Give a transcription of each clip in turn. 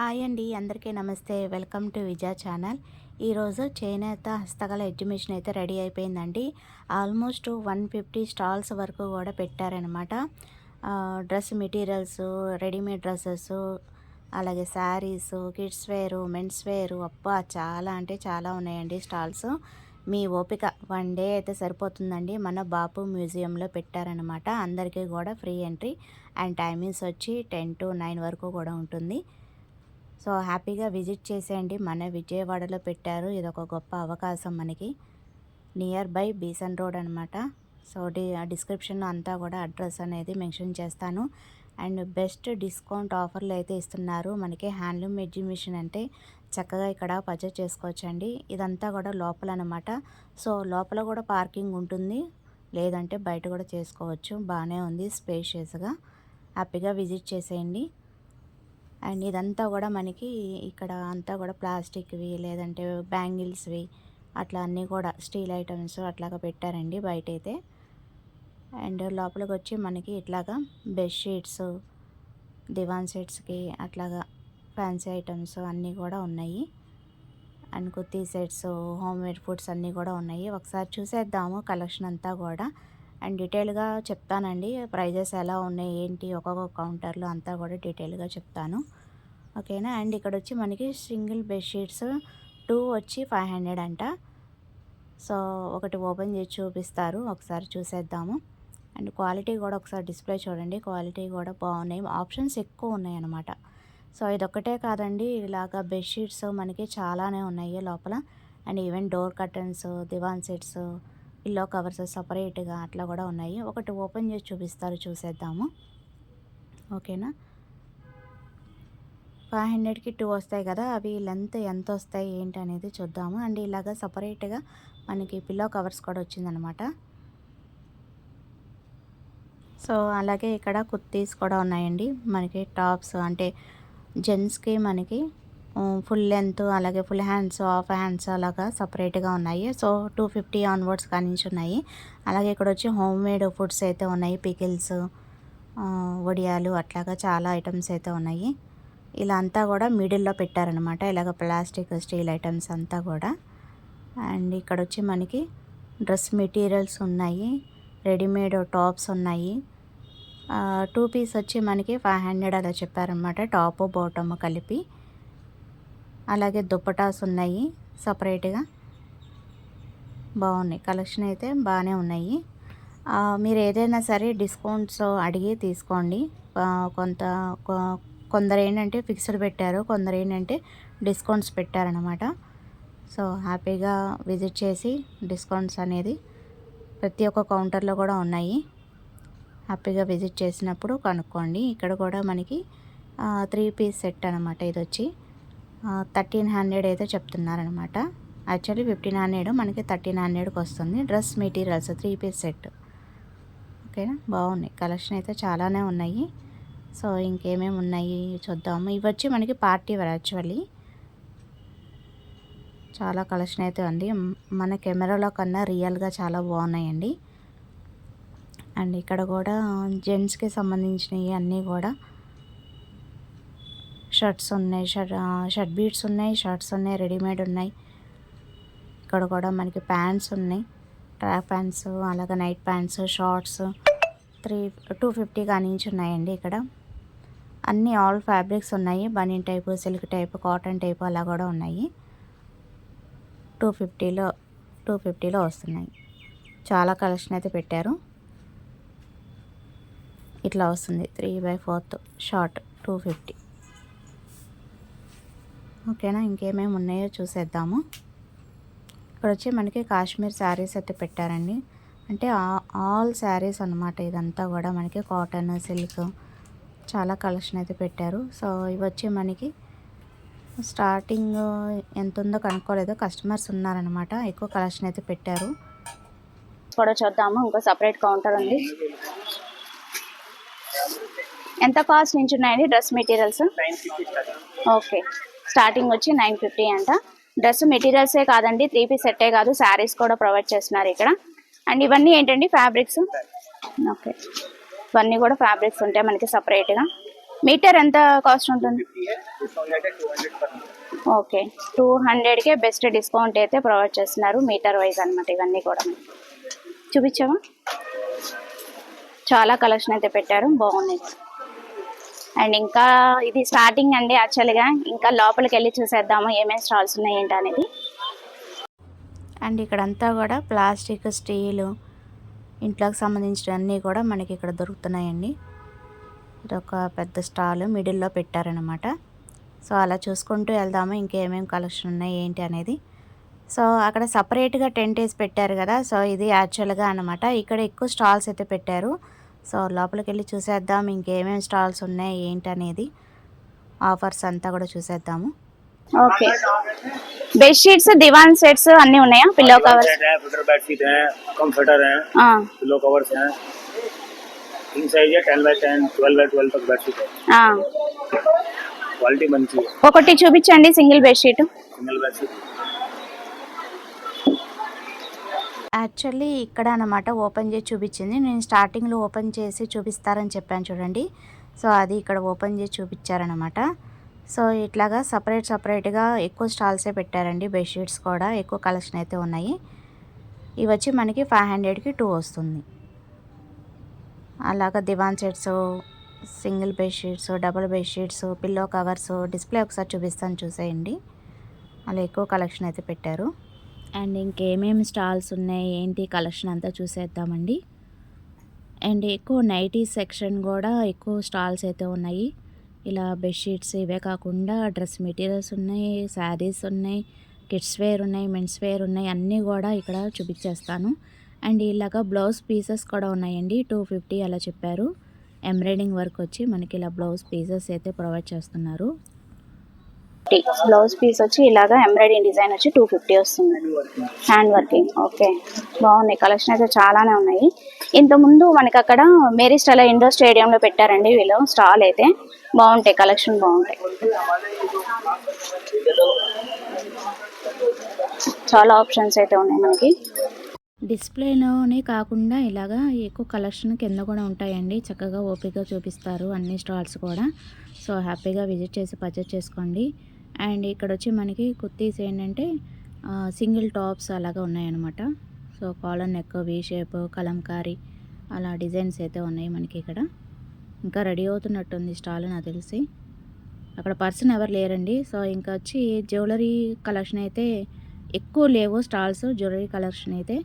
Hi అండి అందరికీ నమస్తే. Welcome to Vija channel. ఈరోజు చేనేత హస్తకళ ఎగ్జిబిషన్ అయితే రెడీ అయిపోయిందండి. ఆల్మోస్ట్ వన్ ఫిఫ్టీ స్టాల్స్ వరకు కూడా పెట్టారనమాట. డ్రెస్ మెటీరియల్స్ రెడీమేడ్ డ్రెస్సెస్ అలాగే శారీస్ కిడ్స్ వేరు మెన్స్ వేరు అబ్బా చాలా అంటే చాలా ఉన్నాయండి స్టాల్స్. మీ ఓపిక వన్ డే అయితే సరిపోతుందండి. మన బాపు మ్యూజియంలో పెట్టారనమాట. అందరికీ కూడా ఫ్రీ ఎంట్రీ అండ్ టైమింగ్స్ వచ్చి టెన్ టు నైన్ వరకు కూడా ఉంటుంది. సో హ్యాపీగా విజిట్ చేసేయండి. మన విజయవాడలో పెట్టారు. ఇది ఒక గొప్ప అవకాశం మనకి. నియర్ బై బీసన్ రోడ్ అనమాట సో డి డిస్క్రిప్షన్లో అంతా కూడా అడ్రస్ అనేది మెన్షన్ చేస్తాను. అండ్ బెస్ట్ డిస్కౌంట్ ఆఫర్లు అయితే ఇస్తున్నారు. మనకి హ్యాండ్లూమ్ ఎగ్జిబిషన్ అంటే చక్కగా ఇక్కడ పర్చేస్ చేసుకోవచ్చండి. ఇదంతా కూడా లోపల అనమాట సో లోపల కూడా పార్కింగ్ ఉంటుంది. లేదంటే బయట కూడా చేసుకోవచ్చు. బాగానే ఉంది స్పేషియస్గా. హ్యాపీగా విజిట్ చేసేయండి. అండ్ ఇదంతా కూడా మనకి ఇక్కడ అంతా కూడా ప్లాస్టిక్వి లేదంటే బ్యాంగిల్స్వి అట్లా అన్నీ కూడా స్టీల్ ఐటమ్స్ అట్లాగా పెట్టారండి బయటైతే. అండ్ లోపలికి వచ్చి మనకి ఇట్లాగా బెడ్షీట్స్ దివాన్ సెట్స్కి అట్లాగా ఫ్యాన్సీ ఐటమ్స్ అన్నీ కూడా ఉన్నాయి. And kurti sets home made foods అన్నీ కూడా ఉన్నాయి. ఒకసారి చూసేద్దాము కలెక్షన్ అంతా కూడా. అండ్ డీటెయిల్గా చెప్తానండి ప్రైజెస్ ఎలా ఉన్నాయి ఏంటి ఒక్కొక్క కౌంటర్లో అంతా కూడా డీటెయిల్గా చెప్తాను. ఓకేనా? అండ్ ఇక్కడ వచ్చి మనకి సింగిల్ బెడ్షీట్స్ టూ వచ్చి ఫైవ్ హండ్రెడ్ అంట. సో ఒకటి ఓపెన్ చేసి చూపిస్తారు. ఒకసారి చూసేద్దాము. అండ్ క్వాలిటీ కూడా ఒకసారి డిస్ప్లే చూడండి. క్వాలిటీ కూడా బాగున్నాయి. ఆప్షన్స్ ఎక్కువ ఉన్నాయి అన్నమాట సో ఇదొక్కటే కాదండి. ఇలాగ బెడ్షీట్స్ మనకి చాలానే ఉన్నాయి లోపల. And even door curtains divan sets pillow covers సపరేట్గా అట్లా కూడా ఉన్నాయి. ఒకటి ఓపెన్ చేసి చూపిస్తారు. చూసేద్దాము. ఓకేనా? ఫైవ్ హండ్రెడ్కి టూ వస్తాయి కదా అవి లెంత్ ఎంత వస్తాయి ఏంటి అనేది చూద్దాము. అండ్ ఇలాగ సపరేట్గా మనకి పిల్లో కవర్స్ కూడా వచ్చిందనమాట. సో అలాగే ఇక్కడ కుర్తీస్ కూడా ఉన్నాయండి. మనకి టాప్స్ అంటే జెంట్స్కి మనకి ఫుల్ లెంత్ అలాగే ఫుల్ హ్యాండ్స్ హాఫ్ హ్యాండ్స్ అలాగా సపరేట్గా ఉన్నాయి. సో టూ ఫిఫ్టీ ఆన్వర్డ్స్ కానించి ఉన్నాయి. అలాగే ఇక్కడ వచ్చి హోమ్ మేడ్ ఫుడ్స్ అయితే ఉన్నాయి. పికిల్స్ వడియాలు అట్లాగా చాలా ఐటమ్స్ అయితే ఉన్నాయి. ఇలా అంతా కూడా మిడిల్లో పెట్టారనమాట ఇలాగ ప్లాస్టిక్ స్టీల్ ఐటమ్స్ అంతా కూడా. అండ్ ఇక్కడ వచ్చి మనకి డ్రెస్ మెటీరియల్స్ ఉన్నాయి. రెడీమేడ్ టాప్స్ ఉన్నాయి. టూ పీస్ వచ్చి మనకి ఫైవ్ హండ్రెడ్ అలా చెప్పారనమాట టాప్ బాటమ్ కలిపి. అలాగే దుప్పటాస్ ఉన్నాయి సపరేట్గా. బాగున్నాయి. కలెక్షన్ అయితే బాగానే ఉన్నాయి. మీరు ఏదైనా సరే డిస్కౌంట్స్ అడిగి తీసుకోండి. కొంత కొందరు ఏంటంటే ఫిక్స్డ్ పెట్టారు కొందరు ఏంటంటే డిస్కౌంట్స్ పెట్టారనమాట సో హ్యాపీగా విజిట్ చేసి డిస్కౌంట్స్ అనేది ప్రతి ఒక్క కౌంటర్లో కూడా ఉన్నాయి. హ్యాపీగా విజిట్ చేసినప్పుడు కనుక్కోండి. ఇక్కడ కూడా మనకి త్రీ పీస్ సెట్ అనమాట ఇది వచ్చి థర్టీన్ హండ్రెడ్ అయితే చెప్తున్నారనమాట యాక్చువల్లీ ఫిఫ్టీన్ హండ్రెడ్ మనకి థర్టీన్ హండ్రెడ్కి వస్తుంది. Dress materials three piece set. ఓకేనా? బాగున్నాయి కలెక్షన్ అయితే చాలానే ఉన్నాయి. సో ఇంకేమేమి ఉన్నాయి చూద్దాము. ఇవి వచ్చి మనకి పార్టీ వేర్ యాక్చువల్లీ. చాలా కలెక్షన్ అయితే ఉంది. మన కెమెరాలో కన్నా రియల్గా చాలా బాగున్నాయండి. అండ్ ఇక్కడ కూడా జెంట్స్కి సంబంధించినవి అన్నీ కూడా. షర్ట్స్ ఉన్నాయి షర్ట్ షర్ట్ బీట్స్ ఉన్నాయి షర్ట్స్ ఉన్నాయి రెడీమేడ్ ఉన్నాయి. ఇక్కడ కూడా మనకి ప్యాంట్స్ ఉన్నాయి. ట్రాక్ ప్యాంట్స్ అలాగే night pants shorts three two fifty కానించి ఉన్నాయండి ఇక్కడ. అన్నీ ఆల్ ఫ్యాబ్రిక్స్ ఉన్నాయి. బనీన్ type silk type cotton type అలా కూడా ఉన్నాయి. టూ ఫిఫ్టీలో టూ ఫిఫ్టీలో వస్తున్నాయి. చాలా కలెక్షన్ అయితే పెట్టారు. ఇట్లా వస్తుంది. Three by fourth short two fifty. ఓకేనా? ఇంకేమేమి ఉన్నాయో చూసేద్దాము. ఇక్కడ వచ్చి మనకి కాశ్మీర్ శారీస్ అయితే పెట్టారండి. అంటే ఆల్ శారీస్ అనమాట ఇదంతా కూడా మనకి కాటన్ సిల్క్ చాలా కలెక్షన్ అయితే పెట్టారు. సో ఇవి వచ్చి మనకి స్టార్టింగ్ ఎంత ఉందో కనుక్కోలేదు. కస్టమర్స్ ఉన్నారనమాట ఎక్కువ కలెక్షన్ అయితే పెట్టారు. కూడా చూద్దాము. ఇంకో సపరేట్ కౌంటర్ ఉంది. ఎంత కాస్ట్ నుంచి ఉన్నాయండి డ్రెస్ మెటీరియల్స్? ఓకే. స్టార్టింగ్ వచ్చి నైన్ ఫిఫ్టీ అంట. డ్రెస్ మెటీరియల్సే కాదండి త్రీ పీస్ సెట్టే కాదు. శారీస్ కూడా ప్రొవైడ్ చేస్తున్నారు ఇక్కడ. అండ్ ఇవన్నీ ఏంటండి? ఫ్యాబ్రిక్స్? ఓకే. ఇవన్నీ కూడా ఫ్యాబ్రిక్స్ ఉంటాయి మనకి సపరేట్గా మీటర్ ఎంత కాస్ట్ ఉంటుంది? ఓకే. టూ హండ్రెడ్కే బెస్ట్ డిస్కౌంట్ అయితే ప్రొవైడ్ చేస్తున్నారు మీటర్ వైజ్ అనమాట ఇవన్నీ కూడా. చూపించావా? చాలా కలెక్షన్ అయితే పెట్టారు. బాగుంది. అండ్ ఇంకా ఇది స్టార్టింగ్ అండి యాక్చువల్గా ఇంకా లోపలికి వెళ్ళి చూసేద్దాము ఏమేమి స్టాల్స్ ఉన్నాయి ఏంటి అనేది అండ్ ఇక్కడంతా కూడా ప్లాస్టిక్ స్టీలు ఇంట్లోకి సంబంధించినవన్నీ కూడా మనకి ఇక్కడ దొరుకుతున్నాయండి. ఇది ఒక పెద్ద స్టాల్ మిడిల్లో పెట్టారనమాట సో అలా చూసుకుంటూ వెళ్దాము ఇంకేమేమి కలెక్షన్ ఉన్నాయి ఏంటి అనేది. సో అక్కడ సపరేట్గా టెంట్ వేసి పెట్టారు కదా సో ఇది యాక్చువల్గా అనమాట ఇక్కడ ఎక్కువ స్టాల్స్ అయితే పెట్టారు. సో లోపలికి వెళ్ళి చూసేద్దాం ఇంకేమేమి స్టాల్స్ ఉన్నాయి ఏంటి అనేది. ఆఫర్స్ అంతా కూడా చూసేద్దాము. Okay. Bed sheets divan sets అన్ని ఉన్నాయా? Pillow covers comforter pillow covers king size ten by ten twelve by bed sheet quality మంచి ఒకటి చూపించండి single bed sheet single bed sheet actually ఇక్కడ అనమాట ఓపెన్ చేసి చూపించింది. నేను స్టార్టింగ్లో ఓపెన్ చేసి చూపిస్తారని చెప్పాను చూడండి. సో అది ఇక్కడ ఓపెన్ చేసి చూపించారనమాట సో ఇట్లాగా సపరేట్ సపరేట్గా ఎక్కువ స్టాల్సే పెట్టారండి బెడ్షీట్స్ కూడా ఎక్కువ కలెక్షన్ అయితే ఉన్నాయి. ఇవి వచ్చి మనకి ఫైవ్ హండ్రెడ్కి టూ వస్తుంది. అలాగా divan sets single bedsheets double bedsheets pillow covers display ఒకసారి చూపిస్తాను చూసేయండి. అలా ఎక్కువ కలెక్షన్ అయితే పెట్టారు. అండ్ ఇంకేమేమి స్టాల్స్ ఉన్నాయి ఏంటి కలెక్షన్ అంతా చూసేద్దామండి. అండ్ ఎక్కువ నైటీ సెక్షన్ కూడా ఎక్కువ స్టాల్స్ అయితే ఉన్నాయి. ఇలా బెడ్షీట్స్ ఇవే కాకుండా డ్రెస్ మెటీరియల్స్ ఉన్నాయి శారీస్ ఉన్నాయి కిడ్స్ వేర్ ఉన్నాయి మెన్స్ వేర్ ఉన్నాయి అన్నీ కూడా ఇక్కడ చూపించేస్తాను. అండ్ ఇలాగ బ్లౌజ్ పీసెస్ కూడా ఉన్నాయండి టూ ఫిఫ్టీ అలా చెప్పారు. ఎంబ్రాయిడింగ్ వర్క్ వచ్చి మనకి ఇలా బ్లౌజ్ పీసెస్ అయితే ప్రొవైడ్ చేస్తున్నారు. ఫిఫ్టీ. బ్లౌజ్ పీస్ వచ్చి ఇలాగా ఎంబ్రాయిడింగ్ డిజైన్ వచ్చి టూ ఫిఫ్టీ వస్తుంది. హ్యాండ్ వర్కింగ్ ఓకే బాగున్నాయి. కలెక్షన్ అయితే చాలానే ఉన్నాయి. ఇంతకుముందు మనకి అక్కడ మేరీ స్టైల్ ఇండోర్ స్టేడియంలో పెట్టారండి వీళ్ళు. స్టాల్ అయితే. బాగుంటాయి. కలెక్షన్ బాగుంటాయి. చాలా ఆప్షన్స్ అయితే ఉన్నాయి మనకి. డిస్ప్లేలోనే కాకుండా ఇలాగా ఎక్కువ కలెక్షన్ కింద కూడా ఉంటాయండి. చక్కగా ఓపికగా చూపిస్తారు. అన్ని స్టాల్స్ కూడా. సో హ్యాపీగా విజిట్ చేసి పర్చేస్ చేసుకోండి. అండ్ ఇక్కడ వచ్చి మనకి కుర్తీస్ ఏంటంటే సింగిల్ టాప్స్ అలాగా ఉన్నాయన్నమాట. So collar neck V shape Kalamkari అలా డిజైన్స్ అయితే ఉన్నాయి మనకి ఇక్కడ. ఇంకా రెడీ అవుతున్నట్టుంది స్టాల్ నాకు తెలిసి. అక్కడ పర్సన్ ఎవరు లేరండి. సో ఇంకా వచ్చి జ్యువెలరీ కలెక్షన్ అయితే ఎక్కువ లేవు. స్టాల్స్ జ్యువెలరీ కలెక్షన్ అయితే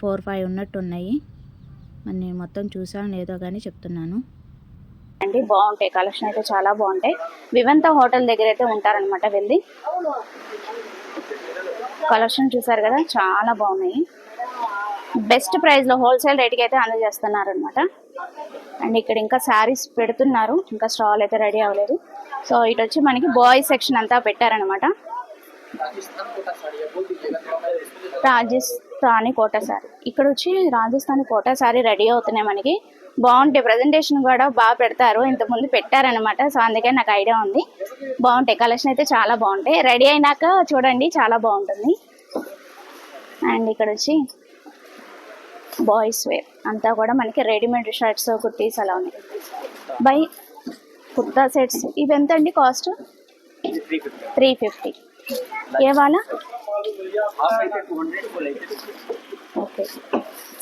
ఫోర్ ఫైవ్ ఉన్నట్టు ఉన్నాయి మరి నేను మొత్తం చూసాను లేదో కానీ చెప్తున్నాను. అండి బాగుంటాయి. కలెక్షన్ అయితే చాలా బాగుంటాయి. వివంత హోటల్ దగ్గర అయితే ఉంటారనమాట వెళ్ళి. కలెక్షన్ చూసారు కదా చాలా బాగున్నాయి. బెస్ట్ ప్రైస్లో హోల్సేల్ రేట్కి అయితే అందజేస్తున్నారు అనమాట అండ్ ఇక్కడ ఇంకా శారీస్ పెడుతున్నారు. ఇంకా స్టాల్ అయితే రెడీ అవ్వలేదు. సో ఇటు వచ్చి మనకి బాయ్స్ సెక్షన్ అంతా పెట్టారనమాట రాజస్థానీ రాణి కోట శారీ ఇక్కడ వచ్చి రాజస్థానీ కోటా శారీ రెడీ అవుతున్నాయి మనకి. బాగుంటాయి ప్రజెంటేషన్ కూడా బాగా పెడతారు. ఇంతకుముందు పెట్టారనమాట సో అందుకే నాకు ఐడియా ఉంది. బాగుంటాయి. కలెక్షన్ అయితే చాలా బాగుంటాయి. రెడీ అయినాక చూడండి చాలా బాగుంటుంది. అండ్ ఇక్కడ వచ్చి బాయ్స్ వేర్ అంతా కూడా మనకి రెడీమేడ్ షర్ట్స్ కుర్తీస్ అలా ఉన్నాయి. బై కుర్తా సెట్స్ ఇవి ఎంత అండి కాస్ట్ త్రీ ఫిఫ్టీ ఏ వాళ్ళ ఓకే.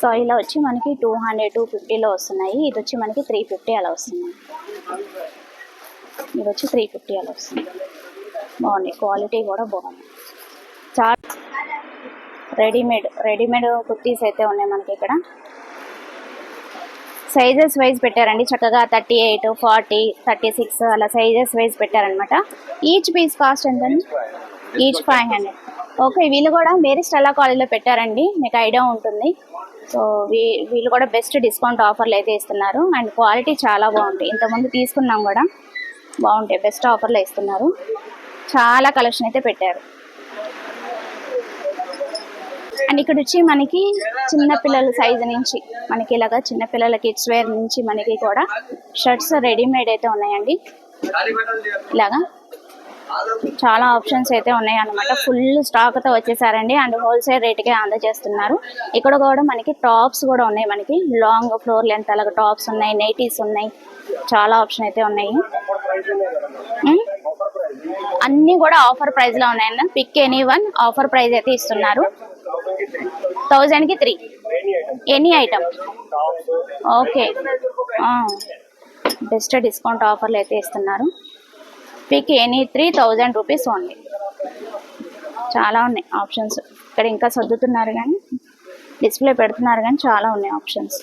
సో ఇలా వచ్చి మనకి టూ హండ్రెడ్ టూ ఫిఫ్టీలో వస్తున్నాయి. ఇది వచ్చి మనకి త్రీ ఫిఫ్టీ అలా వస్తుంది. ఇది వచ్చి త్రీ ఫిఫ్టీ అలా వస్తుంది. బాగుంది. క్వాలిటీ కూడా బాగుంది. చాలా రెడీమేడ్ రెడీమేడ్ కుర్తీస్ అయితే ఉన్నాయి మనకి ఇక్కడ. సైజెస్ వైజ్ పెట్టారండి. చక్కగా thirty eight forty thirty six అలా సైజెస్ వైజ్ పెట్టారనమాట ఈచ్ పీస్ కాస్ట్ ఎంతండి? ఈచ్ ఫైవ్ హండ్రెడ్ ఓకే వీళ్ళు కూడా మేరీ స్టెల్లా కాలేజ్లో పెట్టారండి. మీకు ఐడియా ఉంటుంది. సో వీ వీళ్ళు కూడా బెస్ట్ డిస్కౌంట్ ఆఫర్లు అయితే ఇస్తున్నారు. అండ్ క్వాలిటీ చాలా బాగుంటాయి. ఇంతకుముందు తీసుకున్నాం కూడా. బాగుంటాయి. బెస్ట్ ఆఫర్లు ఇస్తున్నారు. చాలా కలెక్షన్ అయితే పెట్టారు. అండ్ ఇక్కడ వచ్చి మనకి చిన్న పిల్లల సైజు నుంచి మనకి ఇలాగా చిన్న పిల్లల కిడ్స్ వేర్ నుంచి మనకి కూడా షర్ట్స్ రెడీమేడ్ అయితే ఉన్నాయండి. ఇలాగా చాలా ఆప్షన్స్ అయితే ఉన్నాయి అన్నమాట ఫుల్ స్టాక్తో వచ్చేసారండి. అండ్ హోల్సేల్ రేట్కే అందజేస్తున్నారు. ఇక్కడ కూడా మనకి టాప్స్ కూడా ఉన్నాయి మనకి. లాంగ్ ఫ్లోర్ లెంత్ అలాగే టాప్స్ ఉన్నాయి నైటీస్ ఉన్నాయి. చాలా ఆప్షన్ అయితే ఉన్నాయి. అన్నీ కూడా ఆఫర్ ప్రైస్లో ఉన్నాయన్న pick any one offer price అయితే ఇస్తున్నారు. థౌజండ్కి three. Any item. Okay. Best discount ఆఫర్లు అయితే ఇస్తున్నారు. Pick any three thousand rupees only చాలా ఉన్నాయి ఆప్షన్స్ ఇక్కడ ఇంకా సర్దుతున్నారు కానీ డిస్ప్లే పెడుతున్నారు కానీ చాలా ఉన్నాయి ఆప్షన్స్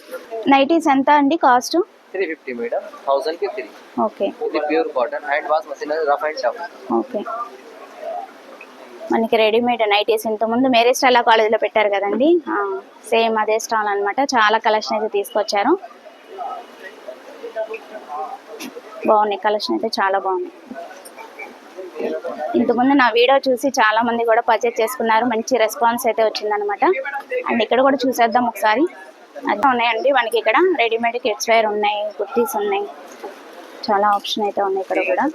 నైటీస్ ఎంత అండి కాస్ట్ త్రీ ఫిఫ్టీ మేడం థౌసండ్కి త్రీ ఓకే ఇది pure cotton hand wash machine rough and tough okay మనకి రెడీమేడ్ నైటీస్ ఇంతకుముందు మేరీ స్టైల్ కాలేజీలో పెట్టారు కదండి? సేమ్ అదే స్టాల్ అన్నమాట. చాలా కలెక్షన్ అయితే తీసుకొచ్చారు. బాగున్నాయి కలెక్షన్ అయితే చాలా బాగుంది ఇంతకుముందు నా వీడియో చూసి చాలా మంది కూడా పర్చేజ్ చేసుకున్నారు. మంచి రెస్పాన్స్ అయితే వచ్చిందనమాట. అండ్ ఇక్కడ కూడా చూసేద్దాం ఒకసారి. అయితే ఉన్నాయండి. మనకి ఇక్కడ రెడీమేడ్ కిడ్స్ వేర్ ఉన్నాయి కుర్తీస్ ఉన్నాయి. చాలా ఆప్షన్ అయితే ఉన్నాయి ఇక్కడ కూడా.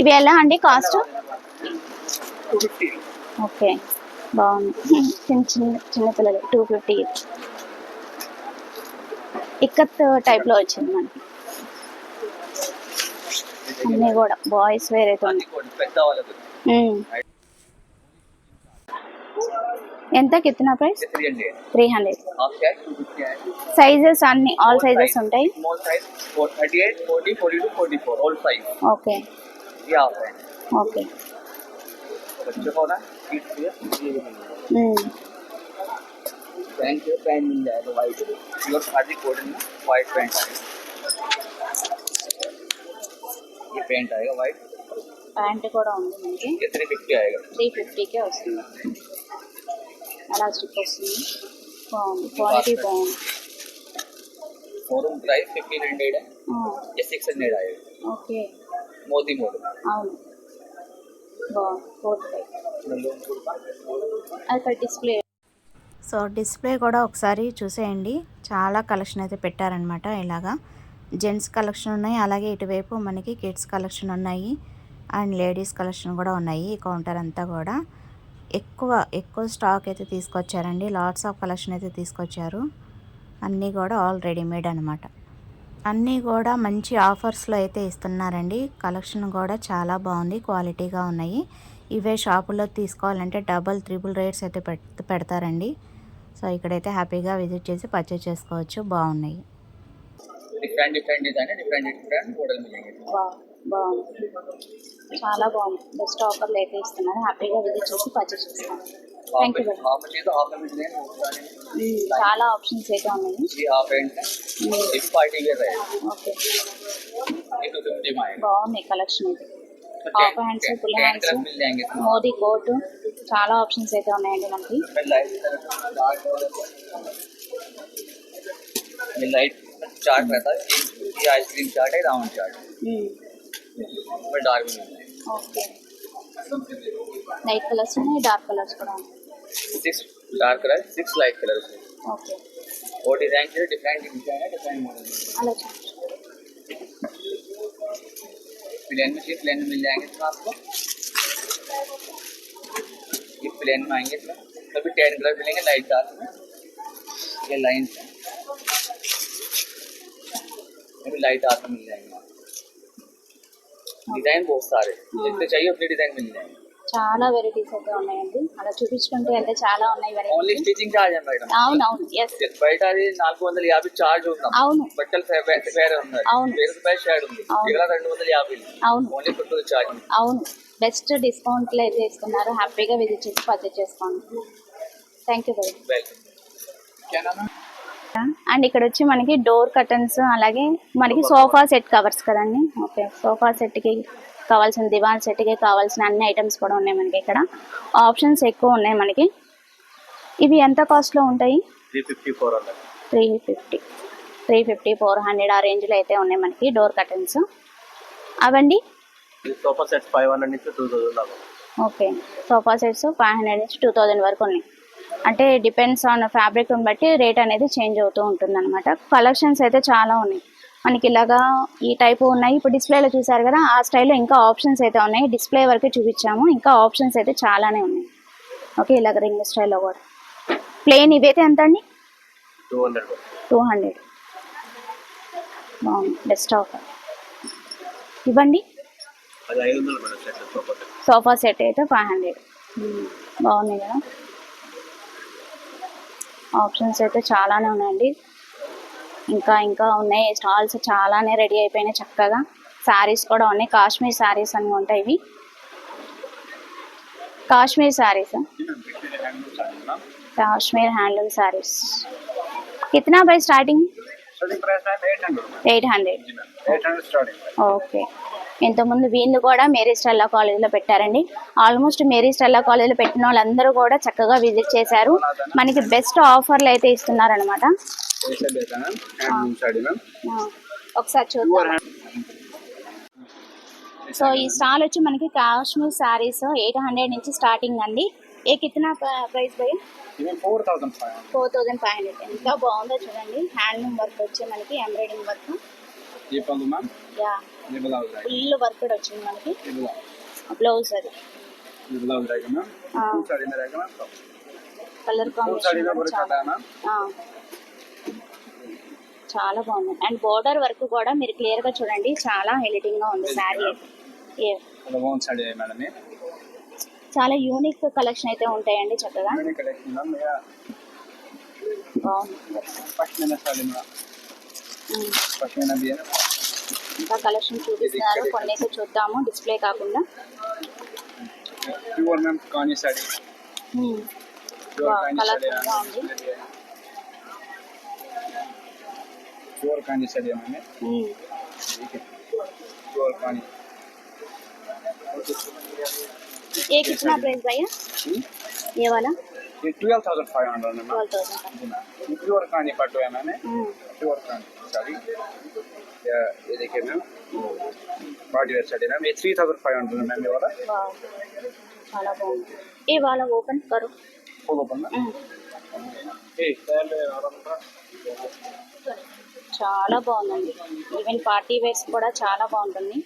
ఇవి ఎలా అండి కాస్ట్ ఓకే బాగుంది. చిన్న చిన్న చిన్న పిల్లలు టూ ఫిఫ్టీ ఇక్కత్ టైప్లో వచ్చింది మనకి. అన్నీ కూడా. బాయ్స్ వేర్ అయితే ఉన్నాయి ఎంత కిత్నా ప్రైస్? Three hundred. సైజెస్ అన్ని ఆల్ సైజెస్ ఉంటాయి? ఓకే. ఓకే. पैंट पैंट मिल जाएगा वाइट प्योर खादी कॉटन में वाइट पैंट आएगा ये पैंट आएगा वाइट ప్యాంట్ కూడా ఉంది మనకి ये थ्री फिफ्टी आएगा త్రీ ఫిఫ్టీకే వస్తుంది అలా స్టిక్ వస్తుంది బాగుంది క్వాలిటీ బాగుంది शोरूम प्राइस फिफ्टीन हंड्रेड है ఆ, ये सिक्स हंड्रेड आएगा ఓకే मोदी मॉडल అవును బాగుంది ఫోర్ ఫైవ్ అక్కడ డిస్ప్లే సో డిస్ప్లే కూడా ఒకసారి చూసేయండి చాలా కలెక్షన్ అయితే పెట్టారనమాట ఇలాగా జెంట్స్ కలెక్షన్ ఉన్నాయి. అలాగే ఇటువైపు మనకి కిడ్స్ కలెక్షన్ ఉన్నాయి. అండ్ లేడీస్ కలెక్షన్ కూడా ఉన్నాయి ఈ కౌంటర్ అంతా కూడా. ఎక్కువ ఎక్కువ స్టాక్ అయితే తీసుకొచ్చారండి. లాట్స్ ఆఫ్ కలెక్షన్ అయితే తీసుకొచ్చారు. అన్నీ కూడా ఆల్ రెడీమేడ్ అనమాట అన్నీ కూడా మంచి ఆఫర్స్లో అయితే ఇస్తున్నారండి. కలెక్షన్ కూడా చాలా బాగుంది. క్వాలిటీగా ఉన్నాయి. ఇవే షాపుల్లో తీసుకోవాలంటే డబల్ త్రిబుల్ రేట్స్ అయితే పెడతారండి. సో ఇక్కడైతే హ్యాపీగా విజిట్ చేసి పర్చేస్ చేసుకోవచ్చు. బాగున్నాయి. Different different design different different model బాగుంది. చాలా బాగుంది. బెస్ట్ ఆఫర్లు అయితే ఇస్తున్నారు హ్యాపీగా విజిట్ చేసి పర్చేస్ చేస్తాను థ్యాంక్ యూ చాలా ఆప్షన్స్ అయితే ఉన్నాయి. పార్టీ ఓకే బాగున్నాయి కలెక్షన్ ఇది half hands full hands Modi coat. చాలా ఆప్షన్స్ అయితే ఉన్నాయండి మనకి. లైట్ चाट रहता है ये आइसक्रीम चाट है राउंड चाट। हम्म। पर डार्क में मिलता ओके। लाइट कलर्स में डार्क कलर्स కూడా six dark colour six light colours okay. और डिज़ाइन के डिफरेंट डिज़ाइन है डिफरेंट मॉडल अलग प्लेन में सिर्फ़ प्लेन मिल जाएँगे तो आपको। ये प्लेन में आएँगे तो। सभी टेन कलर मिलेंगे लाइट डार्क में। ये लाइन है। ये भी लाइट डार्क में मिल जाएंगे डिजाइन बहुत सारे जितने चाहिए उतने डिजाइन मिल जाएंगे చాలా వెరైటీస్ అయితే ఉన్నాయండి అలా చూపించుకుంటే అంటే చాలా ఉన్నాయి only varieties stitching charge madam అవునవును ఎస్ బయట అది నాలుగు వందల యాభై చార్జ్ ఉందాం అవును బట్టలు ఫే- ఫే- వేరే ఉన్నది అవును. వేరే రూపాయలు షేడ్ ఉంది అవును. ఇక్కడ రెండు వందల యాభై అవును ఓన్లీ కుట్టు చార్జ్ అవును బెస్ట్ డిస్కౌంట్లు అయితే ఇస్తున్నారు హ్యాపీగా విజిట్ చేసి పర్చేస్ చేసుకోండి థ్యాంక్ యూ వెరీ వెల్కమ్ क्या नाम है and ఇక్కడ వచ్చి మనకి డోర్ కర్టన్స్ అలాగే మనకి సోఫా సెట్ కవర్స్ కదండి. ఓకే సోఫా సెట్కి కావాల్సిన దివాన్ సెట్కి కావాల్సిన అన్ని ఐటమ్స్ కూడా ఉన్నాయి మనకి ఇక్కడ. ఆప్షన్స్ ఎక్కువ ఉన్నాయి మనకి. ఇవి ఎంత కాస్ట్లో ఉంటాయి? Three fifty four hundred three fifty. Three fifty four hundred ఆ రేంజ్లో అయితే ఉన్నాయి మనకి డోర్ కర్టన్స్. అవండి? సోఫా సెట్స్ ఫైవ్ హండ్రెడ్ నుంచి two thousand okay sofa sets five hundred నుంచి టూ థౌజండ్ వరకు ఉన్నాయి. అంటే డిపెండ్స్ ఆన్ ఫ్యాబ్రిక్ బట్టి రేట్ అనేది చేంజ్ అవుతూ ఉంటుంది అనమాట కలెక్షన్స్ అయితే చాలా ఉన్నాయి. మనకి ఇలాగా ఈ టైపు ఉన్నాయి. ఇప్పుడు డిస్ప్లేలో చూసారు కదా ఆ స్టైల్లో ఇంకా ఆప్షన్స్ అయితే ఉన్నాయి. డిస్ప్లే వరకే చూపించాము. ఇంకా ఆప్షన్స్ అయితే చాలానే ఉన్నాయి. ఓకే ఇలాగ రింగ్ స్టైల్లో కూడా. ప్లేన్ ఇవైతే ఎంత అండి టూ హండ్రెడ్. బాగుంది. బెస్ట్ ఆఫర్ ఇవ్వండి. Sofa set. అయితే ఫైవ్ హండ్రెడ్. బాగుంది కదా. ఆప్షన్స్ అయితే చాలానే ఉన్నాయండి. ఇంకా ఇంకా ఉన్నాయి. స్టాల్స్ చాలానే రెడీ అయిపోయినాయి చక్కగా. శారీస్ కూడా ఉన్నాయి. కాశ్మీర్ శారీస్ అని ఉంటాయి ఇవి. కాశ్మీర్ శారీస్. కాశ్మీర్ హ్యాండ్లూమ్ శారీస్. కిतना by starting eight hundred. Okay. ఇంతకుముందు వీళ్ళు కూడా మేరీ స్టెల్లా కాలేజీలో పెట్టారండి. ఆల్మోస్ట్ మేరీ స్టెల్లా కాలేజీలో పెట్టిన వాళ్ళందరూ కూడా చక్కగా విజిట్ చేశారు. మనకి బెస్ట్ ఆఫర్లు అయితే ఇస్తున్నారనమాట ఒకసారి చూద్దాం. సో ఈ స్టాల్ వచ్చి మనకి కాశ్మీర్ శారీస్ ఎయిట్ హండ్రెడ్ నుంచి స్టార్టింగ్ అండి. ఏ కితనా ప్రైస్ భయ ఫోర్ థౌసండ్ ఫైవ్ హండ్రెడ్. ఎంత బాగుందో చూడండి. హ్యాండ్లూమ్ వర్క్ వచ్చి మనకి ఎంబ్రాయిడింగ్ వర్క్. చెప్పాలి మ్యామ్ యా. ఫుల్ వర్క్ వచ్చింది మనకి. బ్లౌజ్ అది. కలర్ కాంబినేషన్ చాలా. బాగుంది. అండ్ బోర్డర్ వర్క్ కూడా మీరు క్లియర్గా చూడండి. చాలా హైలైటింగ్గా ఉంది శారీ చాలా యూనిక్ కలెక్షన్ అయితే ఉంటాయండి చక్కగా. బాగుంది. ఇంకా కలెక్షన్ చూపిస్తున్నారు. కొన్ని అయితే చూద్దాము. డిస్ప్లే కాకుండా. కలర్ఫుల్గా ఉంది. ప్యూర్ కాని సరే ये ट्वेल्व थाउजेंड फाइव हंड्रेड में मैम ट्वेल्व थाउजेंड ये प्योर कानी पट्टू है मैंने हम्म। प्योर कानी साड़ी या ये देखिए ma'am party wear sari ma'am ये three thousand five hundred ma'am ये वाला చాలా బాగుంది ఏ వాళ్ళ ఓపెన్ కరు फुल ओपन मैम ఉమ్. ए पहले आराम का చాలా బాగుందండి ఈవెన్ పార్టీ వేర్స్ కూడా చాలా బాగుంటుంది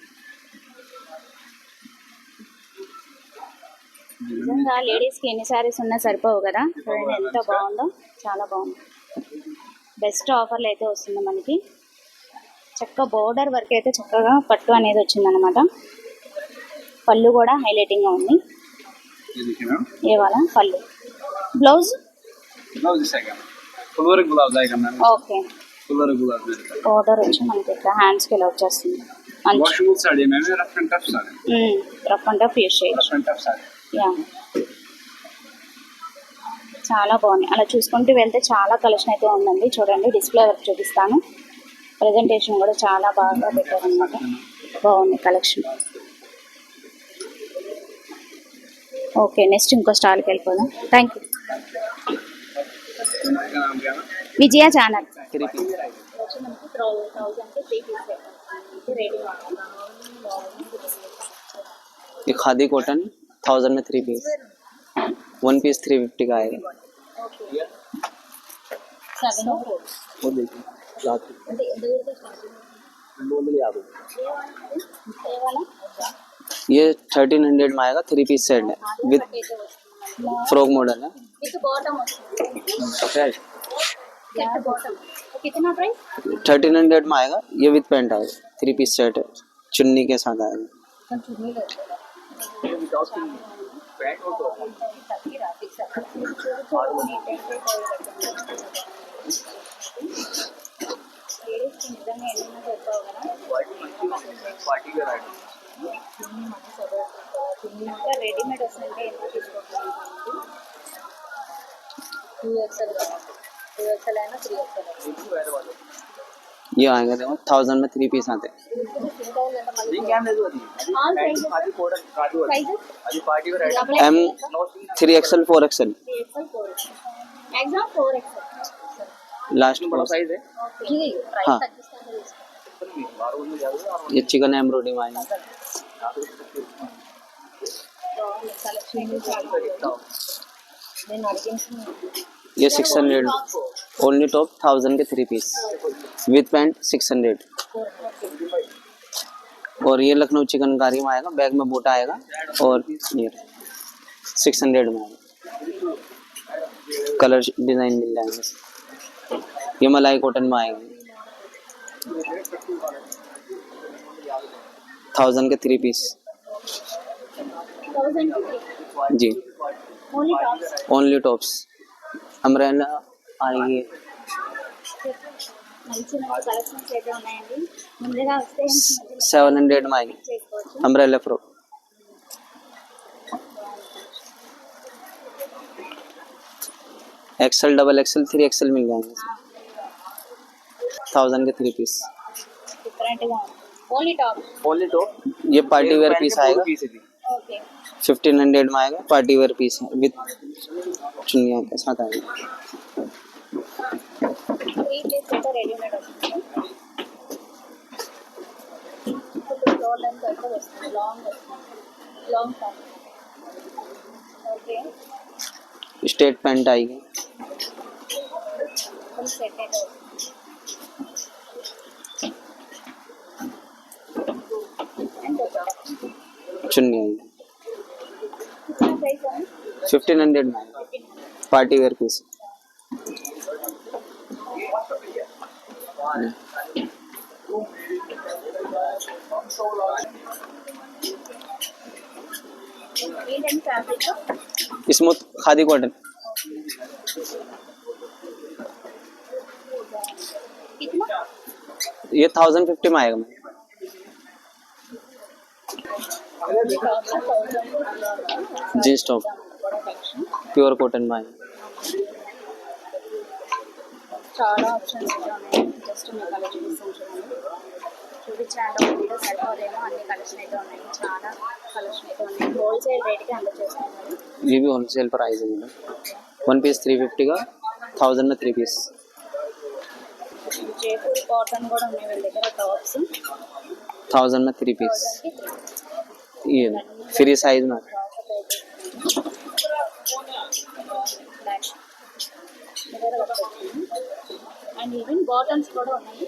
నిజంగా లేడీస్కి ఎన్ని సారీస్ ఉన్నా సరిపోవు కదా? ఎంత బాగుందో చాలా బాగుంది. బెస్ట్ ఆఫర్లు అయితే వస్తుంది మనకి. చక్క బోర్డర్ వర్క్ అయితే చక్కగా పట్టు అనేది వచ్చిందనమాట పళ్ళు కూడా హైలైటింగ్గా ఉంది. ఇవాళ పళ్ళు. బ్లౌజ్? ఓకే. బోర్డర్ వచ్చి మనకి ఇట్లా హ్యాండ్స్కి వచ్చేస్తుంది రఫ్ అండ్ టఫ్ యూస్ చేయొచ్చు యా చాలా బాగుంది అలా చూసుకుంటూ వెళ్తే చాలా కలెక్షన్ అయితే ఉందండి చూడండి డిస్ప్లే వర్క్ చూపిస్తాను ప్రజెంటేషన్ కూడా చాలా బాగా పెట్టారనమాట బాగుంది కలెక్షన్ ఓకే నెక్స్ట్ ఇంకో స్టాల్కి వెళ్ళిపోదాం థ్యాంక్ యూ इसका नाम क्या है ma'am Vijaya channel three piece ये खादी कॉटन thousand में three piece one piece three fifty का आएगा। वो देखिए लाख ये थर्टीन हंड्रेड में आएगा थ्री पीस सेट है। विथ फ्रॉक मॉडल है। थर्टीन हंड्रेड में आएगा ये विथ पैंट आएगा। थ्री पीस सेट है। चुन्नी के साथ आएगा। రెడీమేడ్ వస్తుంటే ఎంత తీసుకోవాలి టూ ఎక్స్ఎల్ టూ ఎక్స్ఎల్ అయినా త్రీ ఎక్స్ఎల్ ये आएँगे देखो थाउज़ेंड में थ्री पीस आते M three XL four XL last size है हाँ। ये चिकन एम्ब्रॉयडरी में आएँगे। ये six hundred only top thousand के three piece with pant six hundred और ये लखनऊ चिकन कारी में आएगा बैग में बूटा आएगा और ये सिक्स हंड्रेड में आएगा। कलर डिज़ाइन मिल जाएँगे। ये मलाई कॉटन में आएँगे। थाउज़ेंड के थ्री पीस जी। ओनली टॉप्स अमरेला आएगी మంచి మంచి కలెక్షన్స్ అయితే ఉన్నాయండి ముందుగా వస్తే सेवन हंड्रेड में आएगी చేసుకోవచ్చు umbrella frock XL double XL three XL मिल जाएंगे थाउजेंड के थ्री पीस డిఫరెంట్ గా ఓన్లీ టాప్ ओनली टॉप ये पार्टी वेयर पीस आएगा ఓకే फिफ्टीन हंड्रेड में आएगा पार्टी वेयर पीस है विथ चुनिया के साथ आएगा త్రీ పీస్ అయితే రెడీమేడ్ వస్తుంది ఫ్లోర్ లెంత్ అయితే వస్తుంది లాంగ్ వస్తుంది long top okay straight pant आएगी ఫుల్ సెట్ అయితే వస్తుంది ఎంత चुन्नी आएगी ప్రైస్ అని फिफ्टीन हंड्रेड में आएगा party wear piece Smooth khadi cotton ये थाउज़ेंड फिफ्टी में आएगा। Ma'am jeans top pure cotton में आएगा। జస్ట్ మీకు చూపిస్తాను చూడండి చూపించడానికి ఒక వీడియో సరిపోదేమో అన్ని కలెక్షన్ అయితే ఉన్నాయి. చాలా కలెక్షన్ అయితే ఉన్నాయి. హోల్సేల్ రేట్కి అందజేస్తున్నారు ఇవి wholesale price madam one piece three ఫిఫ్టీగా thousand three piece Jaipur cotton కూడా ఉన్నాయి వీళ్ళ దగ్గర tops thousand three piece free size నాకు అండ్ ఈవెన్ బాటమ్స్ కూడా ఉన్నాయి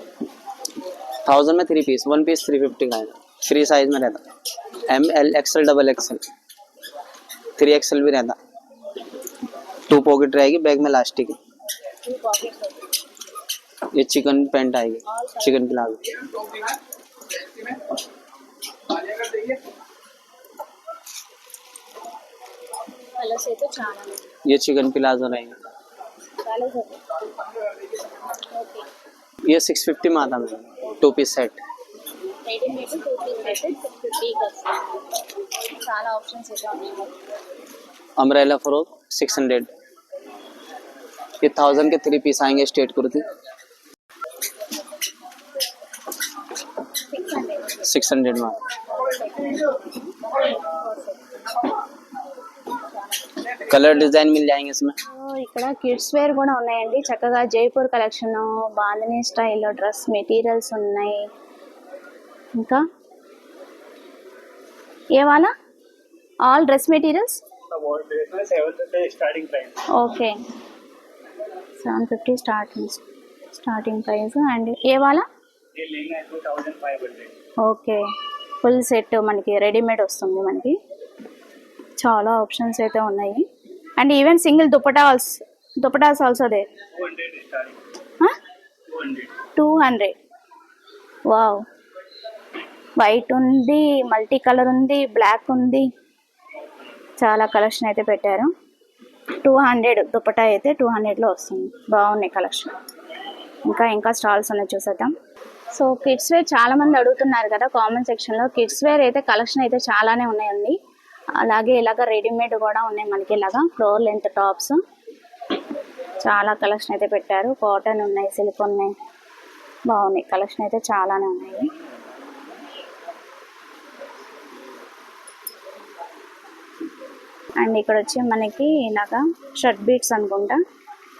थाउजेंड में three piece one piece three fifty का आएगा फ्री साइज में रहता M L XL double XL three XL भी रहता टू पॉकेट रहेगी बैग में लास्टिक है టూ పాకెట్స్ ये चिकन पैंट आएगी चिकन प्लाजो కలర్స్ అయితే చాలా ఉన్నాయి ये चिकन प्लाजो रहेगा కలర్స్ ఓకే ये सिक्स फिफ्टी में आता ma'am two piece set readymade two piece అయితే సిక్స్ ఫిఫ్టీకి వస్తుంది చాలా ఆప్షన్స్ అయితే ఉన్నాయి अम्ब्रेला फ्रॉक सिक्स हंड्रेड ये थाउजेंड के थ्री पीस आएंगे straight kurti six hundred six hundred में कलर डिजाइन मिल जाएंगे इसमें ఇక్కడ కిడ్స్ వేర్ కూడా ఉన్నాయండి చక్కగా జైపూర్ కలెక్షన్ బాంధనీ స్టైల్లో డ్రెస్ మెటీరియల్స్ ఉన్నాయి ఇంకా ఏవాలా ఆల్ డ్రెస్ మెటీరియల్స్ सेवन से starting price okay seven fifty starting starting price and ఏవాలా ये लेंगे two thousand five hundred okay full set మనకి రెడీమేడ్ వస్తుంది మనకి చాలా ఆప్షన్స్ అయితే ఉన్నాయి And even single dupatta also dupattas also they two hundred wow white ఉంది మల్టీ కలర్ ఉంది బ్లాక్ ఉంది. చాలా కలెక్షన్ అయితే పెట్టారు. టూ హండ్రెడ్ దుప్పటా అయితే టూ హండ్రెడ్లో వస్తుంది. బాగున్నాయి కలెక్షన్ ఇంకా ఇంకా స్టాల్స్ ఉన్నాయి చూసేద్దాం. సో కిడ్స్ వేర్ చాలామంది అడుగుతున్నారు కదా కామెంట్ సెక్షన్లో కిడ్స్ వేర్ అయితే కలెక్షన్ అయితే చాలానే ఉన్నాయండి. అలాగే ఇలాగ రెడీమేడ్ కూడా ఉన్నాయి మనకి ఇలాగా. ఫ్లోర్ లెంత్ టాప్స్ చాలా కలెక్షన్ అయితే పెట్టారు. కాటన్ ఉన్నాయి సిల్క్ ఉన్నాయి. బాగున్నాయి. కలెక్షన్ అయితే చాలానే ఉన్నాయి. అండ్ ఇక్కడ వచ్చి మనకి ఇలాగా షర్ట్ బీట్స్ అనుకుంటా.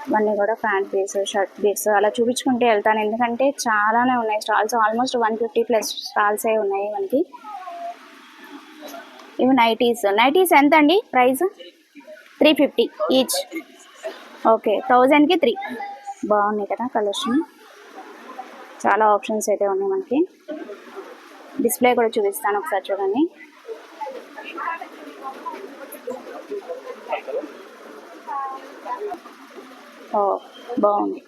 ఇవన్నీ కూడా ప్యాంట్ పీస్ షర్ట్ బీట్స్ అలా చూపించుకుంటే వెళ్తాను. ఎందుకంటే చాలానే ఉన్నాయి. Stalls almost one fifty plus stalls ఉన్నాయి మనకి. ఇవి నైటీస్. నైటీస్ ఎంత అండి price? Three fifty each. Okay థౌజండ్కి త్రీ. బాగున్నాయి కదా కలెక్షన్ చాలా ఆప్షన్స్ అయితే ఉన్నాయి మనకి. డిస్ప్లే కూడా చూపిస్తాను ఒకసారి చూడండి. ఓ బాగుంది.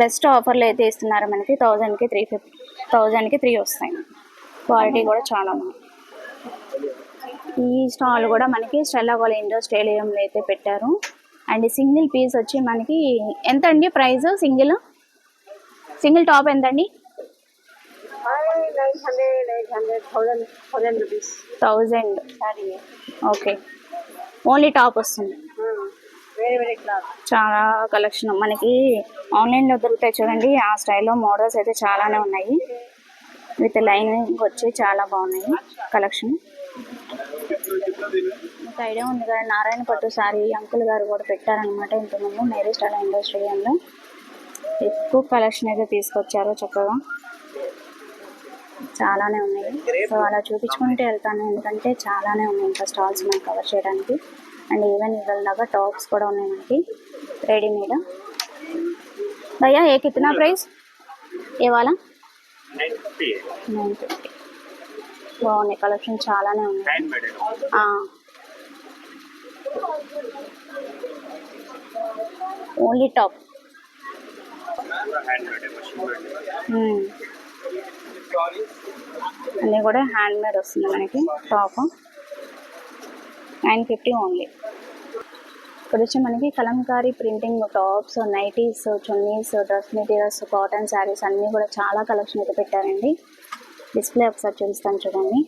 బెస్ట్ ఆఫర్లు అయితే ఇస్తున్నారు మనకి థౌజండ్కి త్రీ ఫిఫ్టీ థౌజండ్కి త్రీ వస్తాయి. క్వాలిటీ కూడా చాలా బాగుంది. ఈ స్టాల్ కూడా మనకి స్టెల్లా వాళ్ళ ఇండోర్ స్టేడియంలో అయితే పెట్టారు. అండ్ సింగిల్ పీస్ వచ్చి మనకి ఎంత అండి ప్రైస్? సింగిల్? సింగిల్ టాప్ ఎంత అండి థౌజండ్. ఓకే. ఓన్లీ టాప్ వస్తుంది. చాలా కలెక్షన్. మనకి ఆన్లైన్లో దొరుకుతాయి చూడండి. ఆ స్టైల్లో మోడల్స్ అయితే చాలానే ఉన్నాయి. విత్ లైనింగ్ వచ్చి చాలా బాగున్నాయి. కలెక్షన్. ఇంకా ఐడియా ఉంది కదా నారాయణ పట్టు సారీ అంకుల్ గారు కూడా పెట్టారనమాట ఇంతకుముందు మేరీ స్టార్ ఇండస్ట్రీలో ఎక్కువ కలెక్షన్ అయితే తీసుకొచ్చారు చక్కగా. చాలానే ఉన్నాయి. సో అలా చూపించుకుంటే వెళ్తాను ఎందుకంటే చాలానే ఉన్నాయి ఇంకా స్టాల్స్ మనం కవర్ చేయడానికి. అండ్ ఈవెన్ ఇవాళ లాగా టాప్స్ కూడా ఉన్నాయి మనకి రెడీమేడ్ భయ్యా ఏ కిतना ప్రైస్? ఇవాళ? Nine fifty. బాగున్నాయి. కలెక్షన్ చాలానే ఉన్నాయి. ఓన్లీ టాప్ అన్నీ కూడా హ్యాండ్ మేడ్ వస్తుంది మనకి టాప్ నైన్ ఫిఫ్టీ ఓన్లీ ఇక్కడ వచ్చి మనకి కలంకారీ ప్రింటింగ్ టాప్స్ నైటీస్ చున్నీస్ డ్రెస్ మెటీరియల్స్ కాటన్ శారీస్ అన్నీ కూడా చాలా కలెక్షన్ అయితే పెట్టారండి. డిస్ప్లే ఒకసారి చూపిస్తాను చూడండి.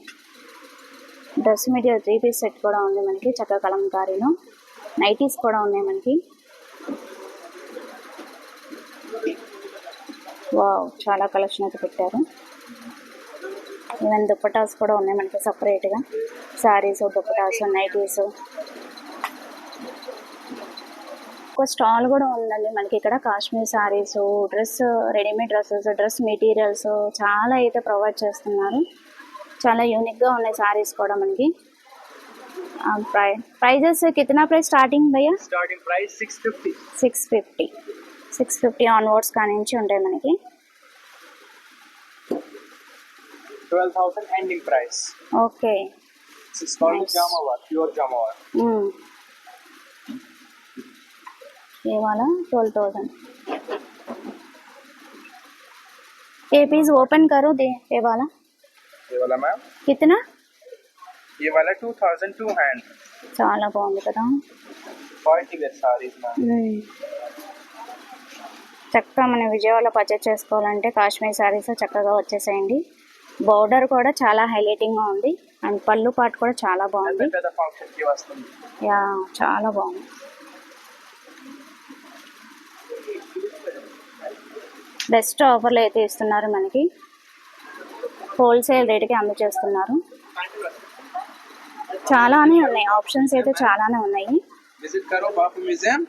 Dress material three piece set కూడా ఉంది మనకి చక్కగా కలంకారీలో నైటీస్ కూడా ఉన్నాయి మనకి. వావ్ చాలా కలెక్షన్ అయితే పెట్టారు. ఈవెన్ దుప్పటాస్ కూడా ఉన్నాయి మనకి సపరేట్గా శారీస్ దుప్పటాస్ నైటీస్. ఒక స్టాల్ కూడా ఉందండి. మనకి ఇక్కడ Kashmir saris dress readymade dresses dress materials చాలా అయితే ప్రొవైడ్ చేస్తున్నారు. చాలా యూనిక్గా ఉన్నాయి శారీస్ కూడా మనకి. ప్రైజెస్ కితనా ప్రైస్ స్టార్టింగ్ భయ్యా? Starting price six fifty six fifty six fifty onwards కా నుంచి ఉంటాయి మనకి. Twelve thousand ending price okay pure pure Jamawar ये वाला ट्वेल्व थाउजेंड ये पीस ओपन करो दे ये वाला ये वाला मैम कितना ये वाला टू थाउजेंड टू हैंड చాలా బాగుంది కదా क्वालिटी वेयर साड़ीज मैम మ్మ్. చక్కగా మనం విజయవాడలో పర్చేస్ చేసుకోవాలంటే కాశ్మీర్ శారీస్ చక్కగా వచ్చేసేయండి బార్డర్ కూడా చాలా హైలైటింగ్గా ఉంది అండ్ పళ్ళు పాటు కూడా చాలా బాగుంది పెద్ద ఫంక్షన్ కి వస్తుంది యా చాలా బాగుంది బెస్ట్ ఆఫర్లు అయితే ఇస్తున్నారు మనకి. హోల్సేల్ రేట్కి అమ్మచేస్తున్నారు. చాలానే ఉన్నాయి. ఆప్షన్స్ అయితే చాలానే ఉన్నాయి. పాపు మ్యూజియంకి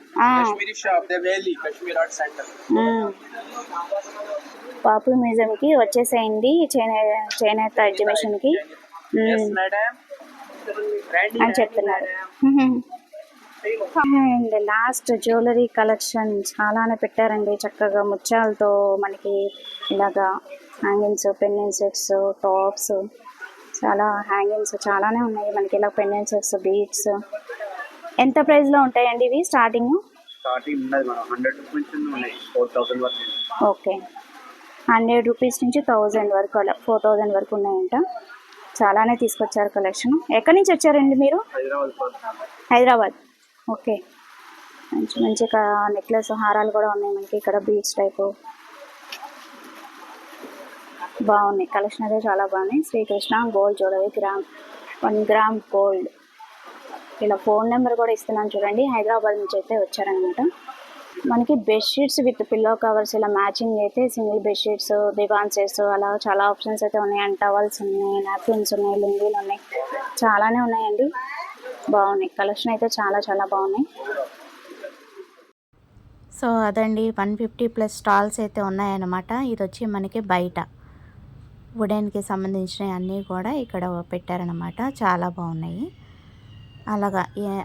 మ్యూజియం కి వచ్చేసేయండి చేనేత ఎగ్జిబిషన్కి అని చెప్తున్నారు. అండ్ లాస్ట్ జ్యువెలరీ కలెక్షన్ చాలానే పెట్టారండి. చక్కగా ముత్యాలతో మనకి ఇలాగా హ్యాంగింగ్స్ పెండెంట్ సెట్స్ టాప్స్ చాలా హ్యాంగింగ్స్ చాలానే ఉన్నాయి. మనకి ఇలా పెండెంట్ సెట్స్ బీట్స్ ఎంత ప్రైస్లో ఉంటాయండి ఇవి స్టార్టింగ్? స్టార్టింగ్ ఉన్నది మనం హండ్రెడ్ రూపీస్ నుంచి ఉన్నాయి. ఫోర్ థౌసండ్ వరకు. ఓకే. హండ్రెడ్ రూపీస్ నుంచి థౌజండ్ వరకు అలా ఫోర్ థౌజండ్ వరకు ఉన్నాయంట. చాలానే తీసుకొచ్చారు కలెక్షన్. ఎక్కడి నుంచి వచ్చారండి మీరు? హైదరాబాద్ హైదరాబాద్. ఓకే. మంచి మంచి నెక్లెస్ హారాలు కూడా ఉన్నాయి మనకి ఇక్కడ బీచ్ టైపు. బాగున్నాయి. కలెక్షన్ అయితే చాలా బాగున్నాయి. Srikrishna gold jewellery gram one gram gold. ఇలా ఫోన్ నెంబర్ కూడా ఇస్తున్నాను చూడండి. హైదరాబాద్ నుంచి అయితే వచ్చారనమాట. మనకి బెడ్షీట్స్ విత్ పిల్లో కవర్స్ ఇలా మ్యాచింగ్ అయితే సింగిల్ బెడ్షీట్స్ దివాన్సెస్ అలా చాలా ఆప్షన్స్ అయితే ఉన్నాయి అండ్ టవల్స్ ఉన్నాయి నాప్కిన్స్ ఉన్నాయి లుంగీలు ఉన్నాయి. చాలానే ఉన్నాయండి. బాగున్నాయి. కలెక్షన్ అయితే చాలా చాలా బాగున్నాయి. సో అదండి. వన్ ఫిఫ్టీ ప్లస్ స్టాల్స్ అయితే ఉన్నాయన్నమాట. ఇది వచ్చి మనకి బయట. వుడెన్కి సంబంధించిన అన్నీ కూడా ఇక్కడ పెట్టారనమాట చాలా బాగున్నాయి. అలాగా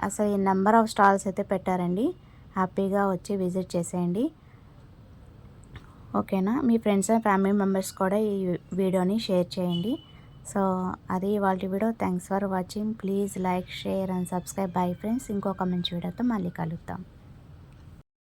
అసలు ఈ నెంబర్ ఆఫ్ స్టాల్స్ అయితే పెట్టారండి. హ్యాపీగా వచ్చి విజిట్ చేసేయండి. ఓకేనా? మీ ఫ్రెండ్స్ అండ్ ఫ్యామిలీ మెంబర్స్ కూడా ఈ వీడియోని షేర్ చేయండి. సో అది వాళ్ళ video. Thanks for watching please like share and subscribe bye friends ఇంకొక మంచి వీడియోతో మళ్ళీ కలుద్దాం.